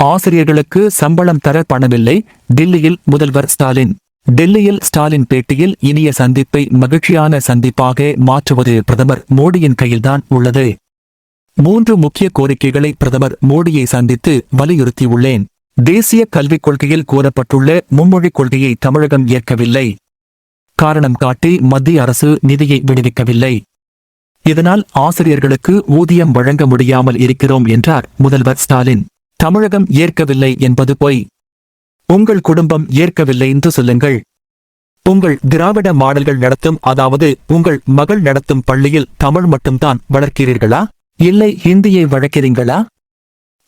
ஆசிரியர்களுக்கு சம்பளம் தர பணமில்லை டில்லியில் முதல்வர் ஸ்டாலின். டெல்லியில் ஸ்டாலின் பேட்டியில் இனிய சந்திப்பை மகிழ்ச்சியான சந்திப்பாக மாற்றுவது பிரதமர் மோடியின் கையில்தான் உள்ளது. மூன்று முக்கிய கோரிக்கைகளை பிரதமர் மோடியை சந்தித்து வலியுறுத்தியுள்ளேன். தேசிய கல்விக் கொள்கையில் கூறப்பட்டுள்ள மும்மொழிக் கொள்கையை தமிழகம் ஏற்கவில்லை. காரணம் காட்டி மத்திய அரசு நிதியை விடுவிக்கவில்லை. இதனால் ஆசிரியர்களுக்கு ஊதியம் வழங்க முடியாமல் இருக்கிறோம் என்றார் முதல்வர் ஸ்டாலின். தமிழகம் ஏற்கவில்லை என்பது பொய். உங்கள் குடும்பம் ஏற்கவில்லை என்று சொல்லுங்கள். உங்கள் திராவிட மாடல்கள் நடத்தும் அதாவது உங்கள் மகள் நடத்தும் பள்ளியில் தமிழ் மட்டும்தான் வளர்க்கிறீர்களா? இல்லை ஹிந்தியை வளர்க்கிறீங்களா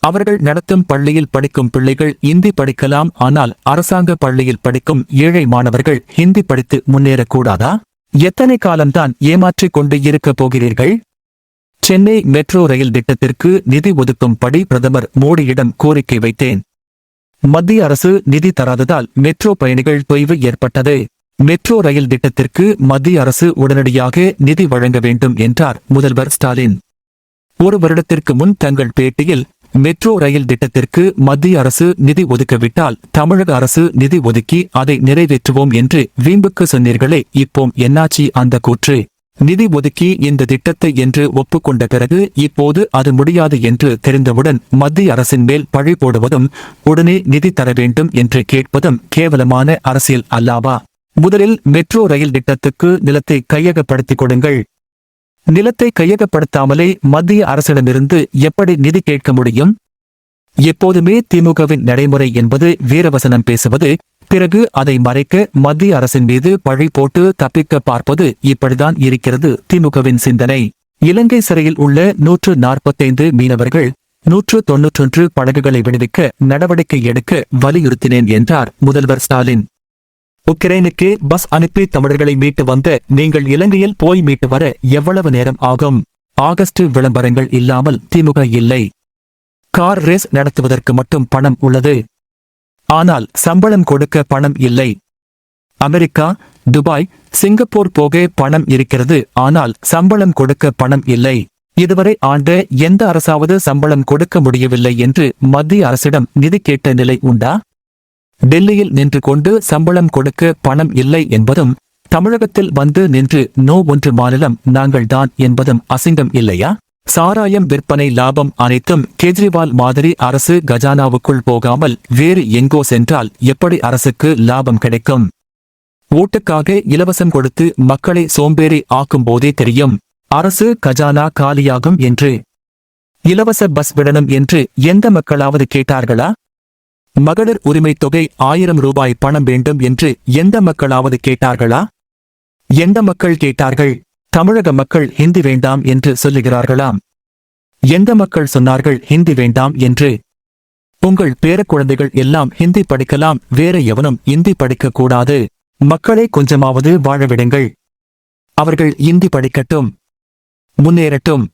அவர்கள் நடத்தும் பள்ளியில் படிக்கும் பிள்ளைகள் இந்தி படிக்கலாம் ஆனால் அரசாங்க பள்ளியில் படிக்கும் ஏழை மாணவர்கள் ஹிந்தி படித்து முன்னேறக்கூடாதா? எத்தனை காலம்தான் ஏமாற்றிக் கொண்டு இருக்கப் போகிறீர்கள்? சென்னை மெட்ரோ ரயில் திட்டத்திற்கு நிதி ஒதுக்கும்படி பிரதமர் மோடியிடம் கோரிக்கை வைத்தேன். மத்திய அரசு நிதி தராததால் மெட்ரோ பயணிகள் தொய்வு ஏற்பட்டது. மெட்ரோ ரயில் திட்டத்திற்கு மத்திய அரசு உடனடியாக நிதி வழங்க வேண்டும் என்றார் முதல்வர் ஸ்டாலின். ஒரு வருடத்திற்கு முன் தங்கள் பேட்டியில் மெட்ரோ ரயில் திட்டத்திற்கு மத்திய அரசு நிதி ஒதுக்கவிட்டால் தமிழக அரசு நிதி ஒதுக்கி அதை நிறைவேற்றுவோம் என்று வீம்புக்கு சொன்னீர்களே இப்போம் என்னாச்சி அந்த கூற்று? நிதி ஒதுக்கி இந்த திட்டத்தை என்று ஒப்புக்கொண்ட பிறகு இப்போது அது முடியாது என்று தெரிந்தவுடன் மத்திய அரசின் மேல் பழி போடுவதும் உடனே நிதி தர வேண்டும் என்று கேட்பதும் கேவலமான அரசியல் அல்லாவா? முதலில் மெட்ரோ ரயில் திட்டத்துக்கு நிலத்தை கையகப்படுத்திக் கொடுங்கள். நிலத்தை கையகப்படுத்தாமலே மத்திய அரசிடமிருந்து எப்படி நிதி கேட்க முடியும்? எப்போதுமே திமுகவின் நடைமுறை என்பது வீரவசனம் பேசுவது பிறகு அதை மறைக்க மத்திய அரசின் மீது பழி போட்டு தப்பிக்க பார்ப்பது இப்படிதான் இருக்கிறது திமுகவின் சிந்தனை. இலங்கை சிறையில் உள்ள நூற்று நாற்பத்தைந்து மீனவர்கள் நூற்று தொன்னூற்றொன்று படகுகளை விடுவிக்க நடவடிக்கை எடுக்க வலியுறுத்தினேன் என்றார் முதல்வர் ஸ்டாலின். உக்ரைனுக்கு பஸ் அனுப்பி தமிழர்களை மீட்டு வந்த நீங்கள் இலங்கையில் போய் மீட்டு வர எவ்வளவு நேரம் ஆகும்? ஆகஸ்ட் விளம்பரங்கள் இல்லாமல் திமுக இல்லை. கார் ரேஸ் நடத்துவதற்கு மட்டும் பணம் உள்ளது. ஆனால் சம்பளம் கொடுக்க பணம் இல்லை. அமெரிக்கா துபாய் சிங்கப்பூர் போக பணம் இருக்கிறது ஆனால் சம்பளம் கொடுக்க பணம் இல்லை. இதுவரை ஆண்டு எந்த அரசாவது சம்பளம் கொடுக்க முடியவில்லை என்று மத்திய அரசிடம் நிதி கேட்ட நிலை உண்டா? டெல்லியில் நின்று கொண்டு சம்பளம் கொடுக்க பணம் இல்லை என்பதும் தமிழகத்தில் வந்து நின்று நோ ஒன்று மாநிலம் நாங்கள்தான் என்பதும் அசிங்கம் இல்லையா? சாராயம் விற்பனை லாபம் அனைத்தும் கெஜ்ரிவால் மாதிரி அரசு கஜானாவுக்குள் போகாமல் வேறு எங்கோ சென்றால் எப்படி அரசுக்கு லாபம் கிடைக்கும்? ஓட்டுக்காக இலவசம் கொடுத்து மக்களை சோம்பேறி ஆக்கும் போதே தெரியும். அரசு கஜானா காலியாகும் என்று. இலவச பஸ் விடணும் என்று எந்த மக்களாவது கேட்டார்களா? மகளிர் உரிமைத் தொகை ஆயிரம் ரூபாய் பணம் வேண்டும் என்று எந்த மக்களாவது கேட்டார்களா? எந்த மக்கள் கேட்டார்கள்? தமிழக மக்கள் ஹிந்தி வேண்டாம் என்று சொல்லுகிறார்களாம். எந்த மக்கள் சொன்னார்கள் ஹிந்தி வேண்டாம் என்று? உங்கள் பேரக்குழந்தைகள் எல்லாம் ஹிந்தி படிக்கலாம் வேற எவனும் இந்தி படிக்க கூடாது. மக்களை கொஞ்சமாவது வாழவிடுங்கள் அவர்கள் இந்தி படிக்கட்டும் முன்னேறட்டும்.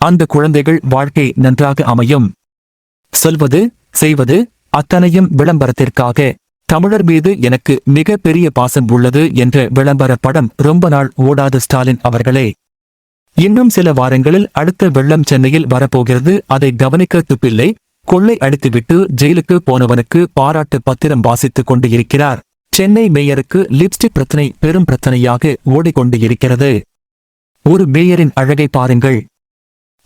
அந்த குழந்தைகள் வாழ்க்கை நன்றாக அமையும். சொல்வது செய்வது அத்தனையும் விளம்பரத்திற்காக. தமிழர் மீது எனக்கு மிக பெரிய பாசம் உள்ளது என்ற விளம்பர படம் ரொம்ப நாள் ஓடாது ஸ்டாலின் அவர்களே. இன்னும் சில வாரங்களில் அடுத்த வெள்ளம் சென்னையில் வரப்போகிறது. அதை கவனிக்க துப்பில்லை. கொள்ளை அடித்துவிட்டு ஜெயிலுக்கு போனவனுக்கு பாராட்டு பத்திரம் வாசித்துக் கொண்டு இருக்கிறார். சென்னை மேயருக்கு லிப்ஸ்டிக் பிரச்சனை பெரும் பிரச்சனையாக ஓடிக்கொண்டு இருக்கிறது. ஒரு மேயரின் அழகை பாருங்கள்.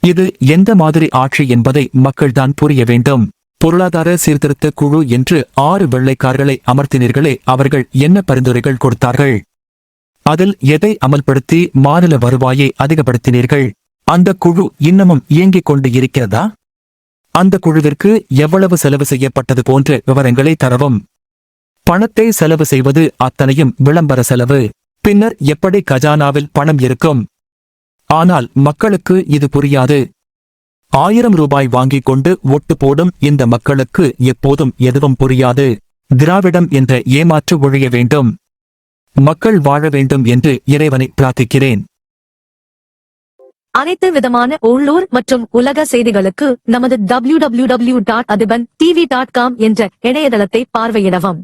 இது எந்த மாதிரி ஆட்சி என்பதை மக்கள்தான் புரிய வேண்டும். பொருளாதார சீர்திருத்த குழு என்று ஆறு வெள்ளைக்காரர்களை அமர்த்தினீர்களே அவர்கள் என்ன பரிந்துரைகள் கொடுத்தார்கள்? அதில் எதை அமல்படுத்தி மாநில வருவாயை அதிகப்படுத்தினீர்கள்? அந்த குழு இன்னமும் இயங்கிக் கொண்டு இருக்கிறதா? அந்த குழுவிற்கு எவ்வளவு செலவு செய்யப்பட்டது போன்ற விவரங்களை தரவும். பணத்தை செலவு செய்வது அத்தனையும் விளம்பர செலவு. பின்னர் எப்படி கஜானாவில் பணம் இருக்கும்? ஆனால் மக்களுக்கு இது புரியாது. ஆயிரம் ரூபாய் வாங்கிக் கொண்டு ஓட்டு போடும் இந்த மக்களுக்கு எப்போதும் எதுவும் புரியாது. திராவிடம் என்ற ஏமாற்று ஒழிய வேண்டும். மக்கள் வாழ வேண்டும் என்று இறைவனை பிரார்த்திக்கிறேன். அனைத்து விதமான உள்ளூர் மற்றும் உலக செய்திகளுக்கு நமது W W W dot Athiban TV dot com என்ற இணையதளத்தை பார்வையிடவும்.